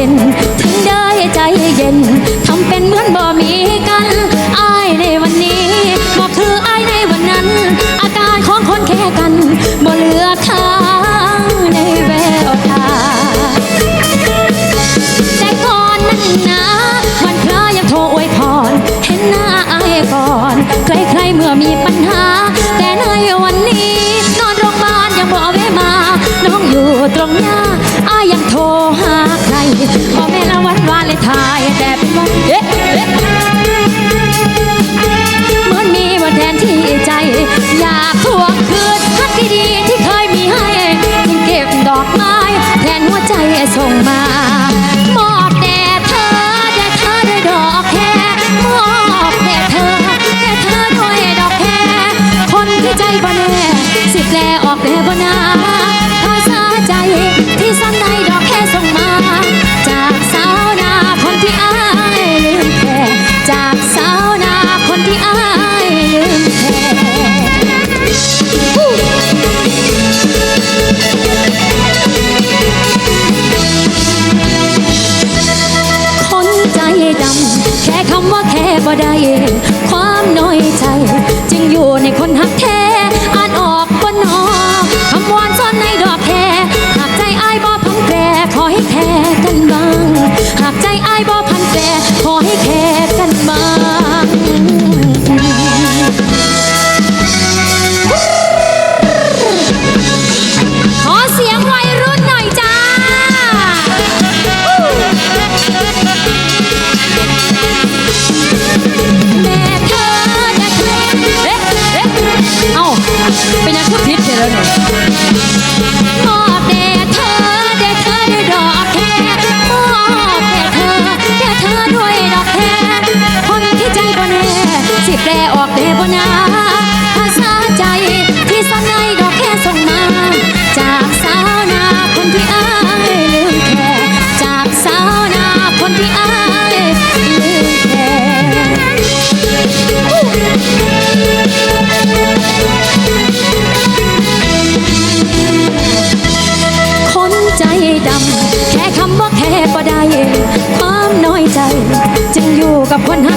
happened devo now. บอกเดบนาภาษาใจที่ซ่อนในดอกแค่ส่งมา จากสาวนาคนที่อายลืมแค่จากสาวนาคนที่อายลืมแค่คนใจดำแค่คำว่าแค่บ่ได้ความน้อยใจ จึงอยู่กับคน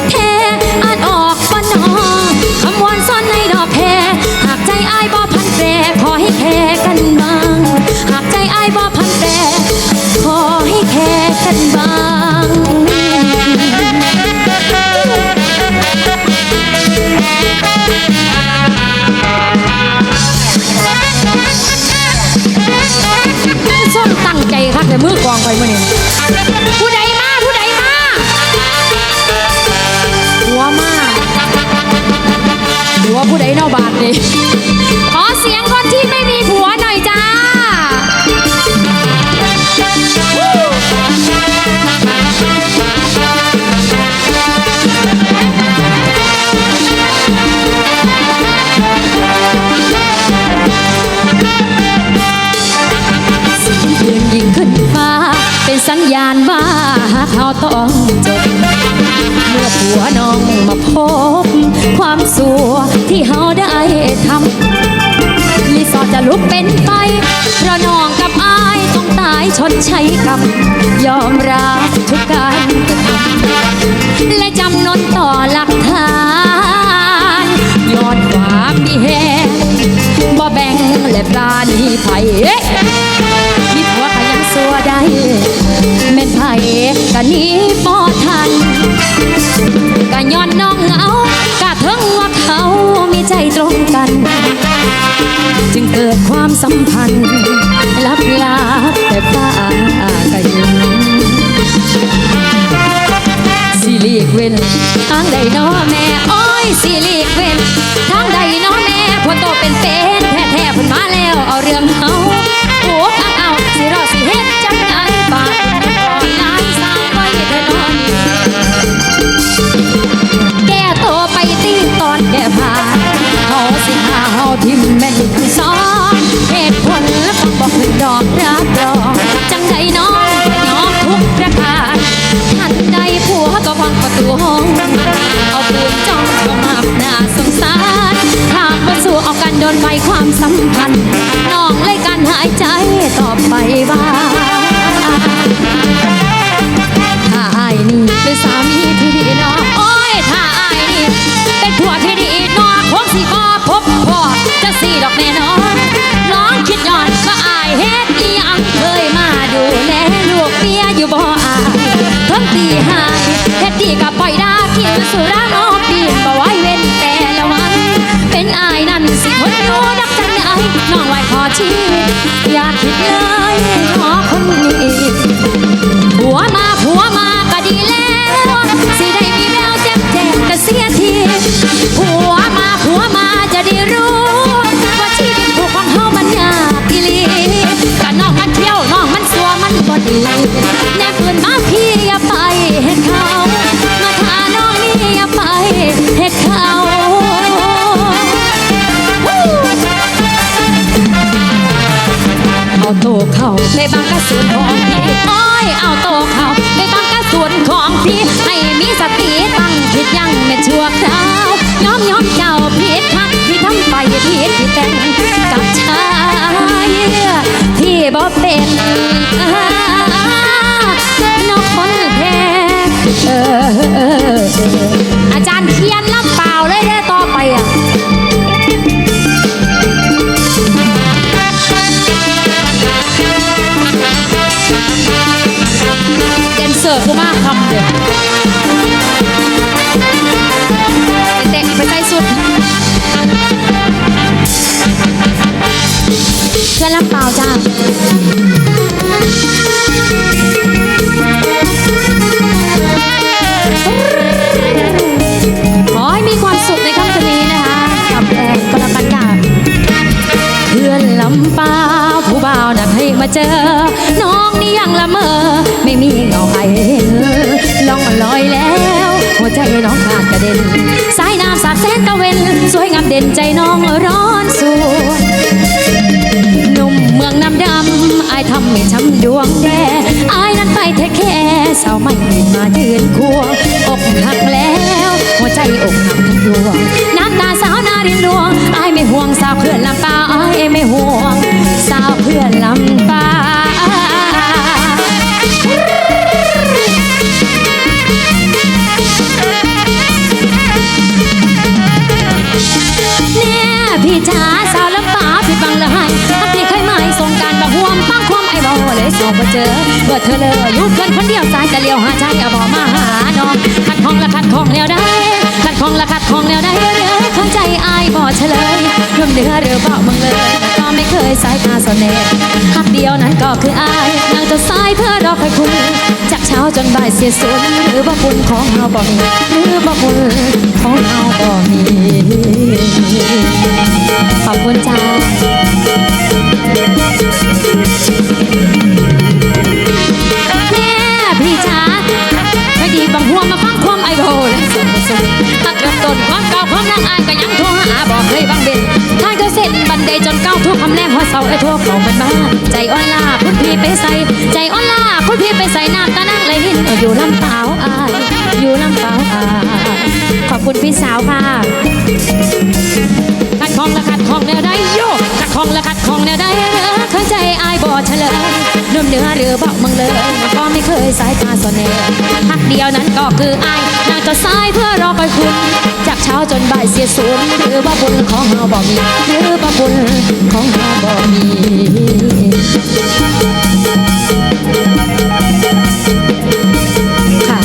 ใช้กับยอมรับทุกการและจำนนต่อหลักฐานยอดความดีแหงบ่แบ่งและปลาหนีไผ่มีผัวขยันสัวได้เม่นไผ่กันนี้บ่ทันก็ย้อนน้องเอากะเทิงว่าเขามีใจตรงกัน จึงเกิดความสัมพันธ์ลับล เว้นทางใดน้อแม่ โอ้ยสิเลีย อนไว้ความสัมพันธ์น้องเลยการหายใจต่อไปบ้าถ้าอายนี่เป็นสามีที่ดีเนาะโอ้ยถ้าอายนี่เป็นผัวที่ดีเนาะคงสิบ่พบพ่อจะสีดอกแน่นอนน้องคิดย้อนว่าอายเฮ็ดอีอังเคยมาดูแลลูกเปียอยู่บ่อายทั้งตีห้า น้องไหวขอชี้อยากคิดเลย จ้าขอให้มีความสุขในค่ำคืนนี้นะคะกับแอนกรปันกาเพื่อนลำปาผู้บ่าวนักให้มาเจอ น้องนี่ยังละเมอ ไม่มีเงาให้เห็นล่องลอยแล้ว หัวใจน้องขาดกระเด็น สายน้ำสาบแสนตะเวน สวยงามเด่นใจน้องร้อนำอายทำให้ช้ำดวงแดอายนั้นไปเทคแค่สาวไม่มายืนควอกหักแล้ว หัวใจอกหักทั้งดวงน้ำตาสาวนารินดวงอายไม่ห่วงสาวเพื่อนลำปาอายไม่ห่วง สาวเพื่อนลำปาเนี่ยพี่จ๋า เลยสอบบ่เจอเบื่อเธอเลยอยู่เกินคนเดียวสายจะเลี้ยวหาใจเอาบ่มาหาน้องขัดของละขัดของแนวได้ขัดของละขัดของแนวได้เด้อเข้าใจอายบ่เฉลยรวมเดือเรือเบามึงเลยก็ไม่เคยสายตาสนเนหักเดียวนั้นก็คืออายนางจะสายเพื่อรอคอยคุณจากเช้าจนบ่ายเสียสุดหรือว่าบุญของเฮาบ่มีหรือว่าบุญของเฮาบ่มีขอบคุณจ้าแบังหัวมาฟังความไอโบและสมสมตัดเริ่มต้นความเก่าความรักอายก็ยังโทรหาบอกเคยบังเบนทางเธอเส้นบันไดจนเก้าทุกคำแรงหัวเสาไอ้ทั่วเขามันมาใจอ่อนลาคุณพี่ไปใส่ใจอ่อนลาคุณพี่ไปใส่น้ำตานั่งเลยหินอยู่ลำเปล่าอายอยู่ลำเปล่าอายขอบคุณพี่สาวค่ะขัดของละขัดของแนวได้โยขัดของละขัดของแนวได้ เด้อเข้าใจอายบ่เฉลยนุ่มเนื้อหรือบอกมึงเลยมันก็ไม่เคยสายตาสนเน่หักเดียวนั้นก็คืออายนางจะสายเพื่อรอคอยคุณ จากเช้าจนบ่ายเสียสูญหรือว่าบุญของเฮาบ่มีหรือว่าบุญของเฮาบ่มีค่ะ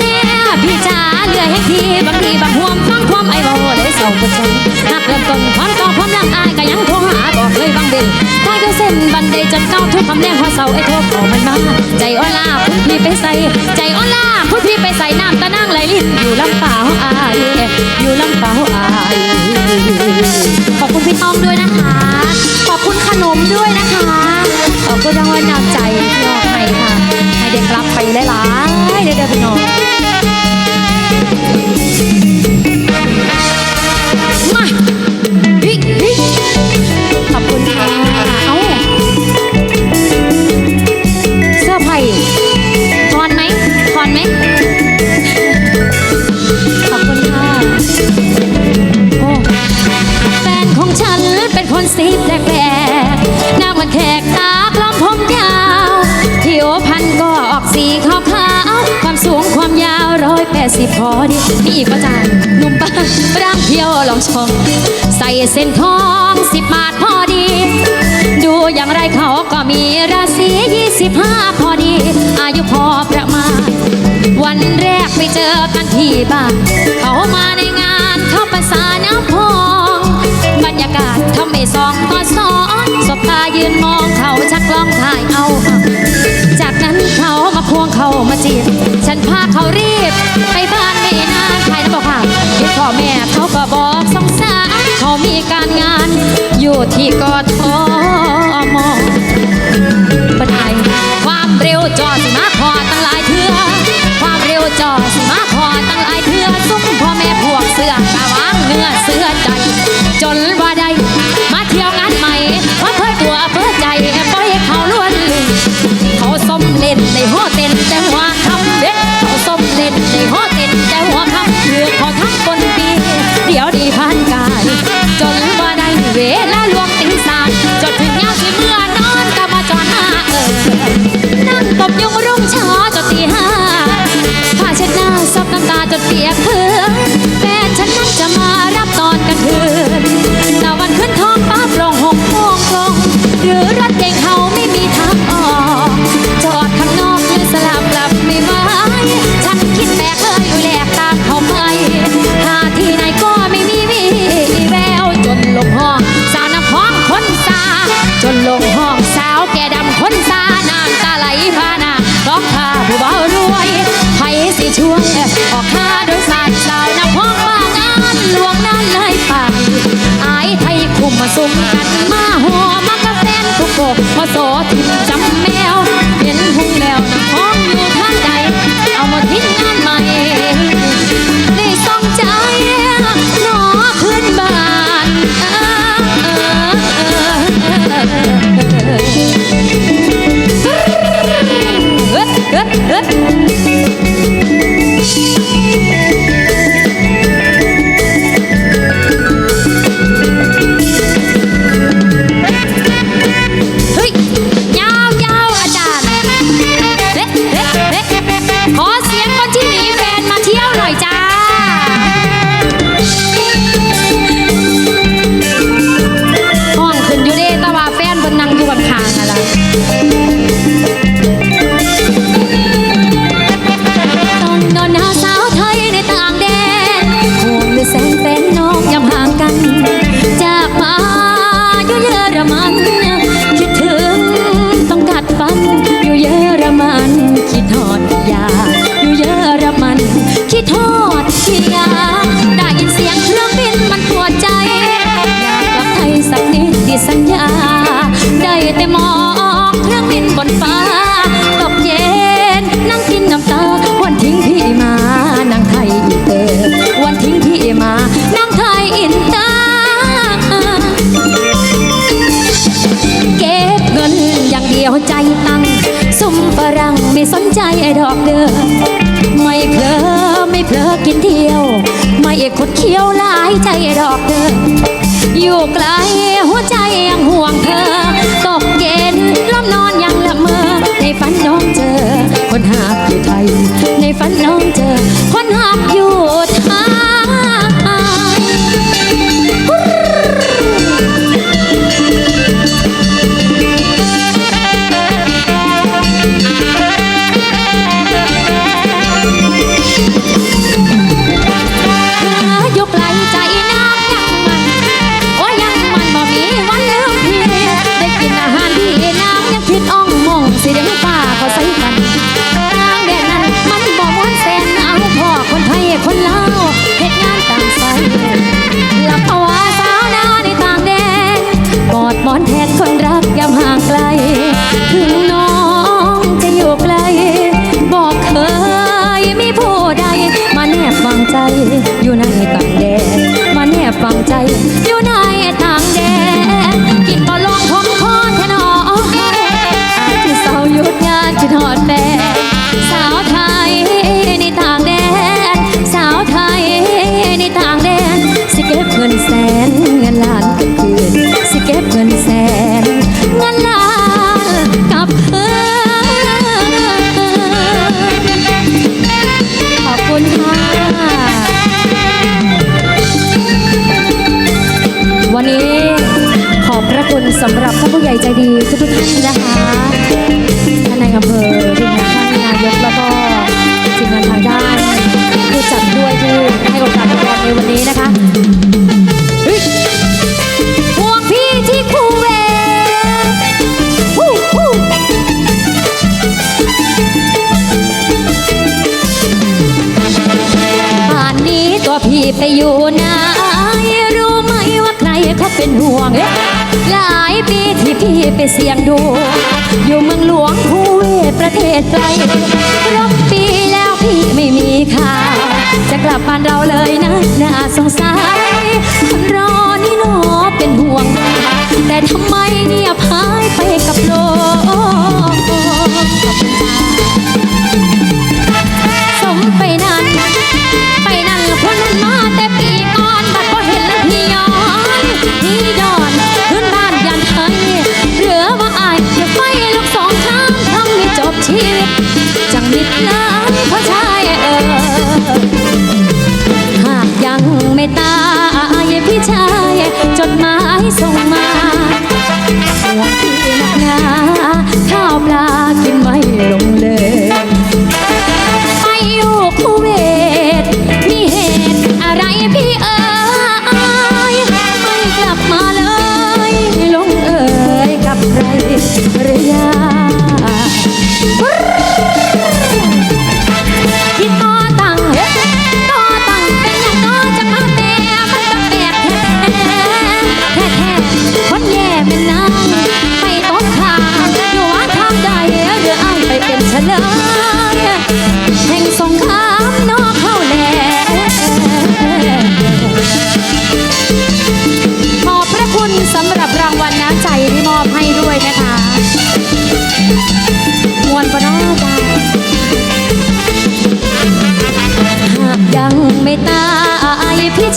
เนี่ยพี่จ๋าเลือให้ทีบางทีบางห่วงฟังความไอ้บ่เลยเศร้าบ่จนหักเริ่มต้นความต่อความรักอายก็ยัง เลยบางเบนถ้าเธอเส้นบันไดจนเก้าทุกคำแรงหัวเสาไอ้โทรเขามันมาใจอ่อนลาคุณพี่ไปใส่ ใจอ่อนลาคุณพี่ไปใส่น้ำตะนั่งไหลลิ้นอยู่ลำเปล่าอายอยู่ลำเปล่าอายขอบคุณพี่ต้อมด้วยนะคะ ขอบคุณขนมด้วยนะคะ ขอบคุณรางวัลน้ำใจที่มอบให้ค่ะ ให้เด็กรับไปหลายๆเด้อเด้อพี่น้องายเขาก็มีราศียี่สิบห้าพอดี อายุพอประมาณ วันแรกไปเจอกันที่บ้าน เขามาในงานเข้าภาษาน้ำพอง บรรยากาศทำให้สองต่อสองสบตายืนมองเขาชักล้องถ่ายเอา จากนั้นเขามาพวงเขามาจีบ ฉันพาเขารีบไปบ้าน บอกค่ะเห็พ่อแม่เขาก็บอกสงสารเขามีการงาน อยู่ที่กอทอมปัญหาความเร็วจอดมาพอตั้งหลาย อยู่ไกล พี่ไปอยู่ไหนรู้ไหมว่าใครเขาเป็นห่วง หลายปีที่พี่ไปเสี่ยงดู อยู่เมืองหลวงคูเวตประเทศไกลรบปีแล้วพี่ไม่มีข่าวจะกลับบ้านเราเลยนะน่าสงสัยรอนี่หนอเป็นห่วง แต่ทำไมเนี่ยพายไปกับโลกขอบคุณจ้า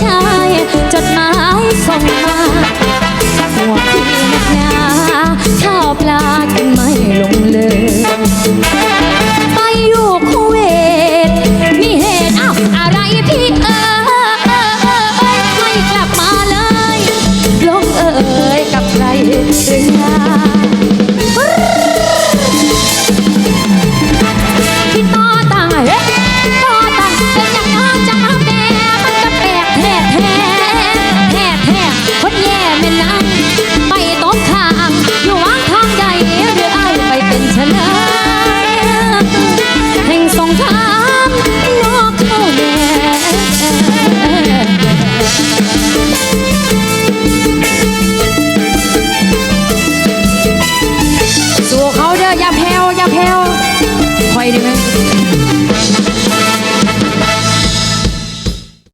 ชาย จดหมายส่งมา